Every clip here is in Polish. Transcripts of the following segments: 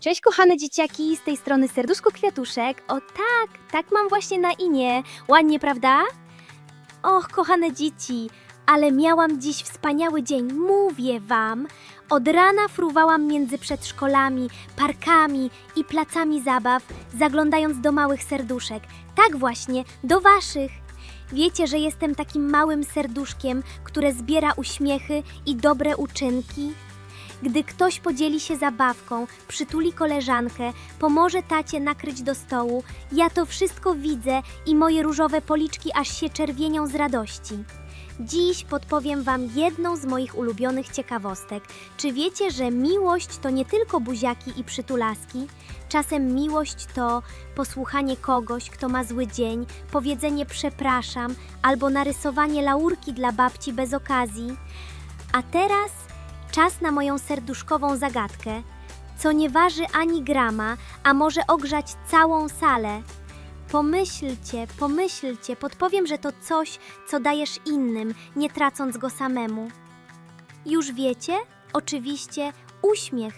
Cześć kochane dzieciaki, z tej strony Serduszko Kwiatuszek. O tak, tak mam właśnie na imię. Ładnie, prawda? Och, kochane dzieci, ale miałam dziś wspaniały dzień, mówię wam. Od rana fruwałam między przedszkolami, parkami i placami zabaw, zaglądając do małych serduszek. Tak właśnie, do waszych. Wiecie, że jestem takim małym serduszkiem, które zbiera uśmiechy i dobre uczynki? Gdy ktoś podzieli się zabawką, przytuli koleżankę, pomoże tacie nakryć do stołu, ja to wszystko widzę i moje różowe policzki aż się czerwienią z radości. Dziś podpowiem Wam jedną z moich ulubionych ciekawostek. Czy wiecie, że miłość to nie tylko buziaki i przytulaski? Czasem miłość to posłuchanie kogoś, kto ma zły dzień, powiedzenie przepraszam albo narysowanie laurki dla babci bez okazji. A teraz czas na moją serduszkową zagadkę, co nie waży ani grama, a może ogrzać całą salę. Pomyślcie, pomyślcie, podpowiem, że to coś, co dajesz innym, nie tracąc go samemu. Już wiecie? Oczywiście uśmiech.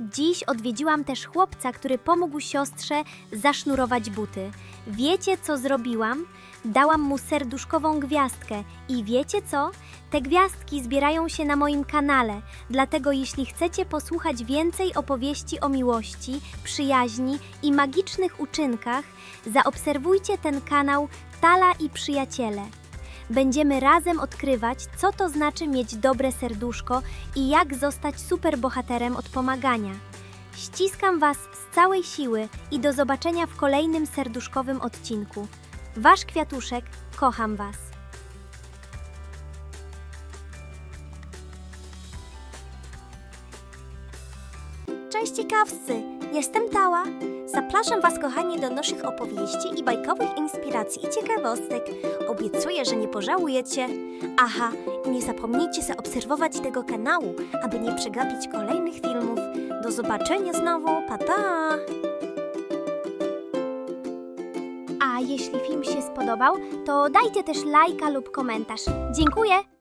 Dziś odwiedziłam też chłopca, który pomógł siostrze zasznurować buty. Wiecie, co zrobiłam? Dałam mu serduszkową gwiazdkę i wiecie co? Te gwiazdki zbierają się na moim kanale, dlatego jeśli chcecie posłuchać więcej opowieści o miłości, przyjaźni i magicznych uczynkach, zaobserwujcie ten kanał Tala i Przyjaciele. Będziemy razem odkrywać, co to znaczy mieć dobre serduszko i jak zostać superbohaterem od pomagania. Ściskam Was z całej siły i do zobaczenia w kolejnym serduszkowym odcinku. Wasz kwiatuszek, kocham Was. Cześć ciekawscy, jestem Tała. Zapraszam Was kochani do naszych opowieści i bajkowych inspiracji i ciekawostek. Obiecuję, że nie pożałujecie. Aha, i nie zapomnijcie zaobserwować tego kanału, aby nie przegapić kolejnych filmów. Do zobaczenia znowu, pa pa! A jeśli film się spodobał, to dajcie też lajka lub komentarz. Dziękuję!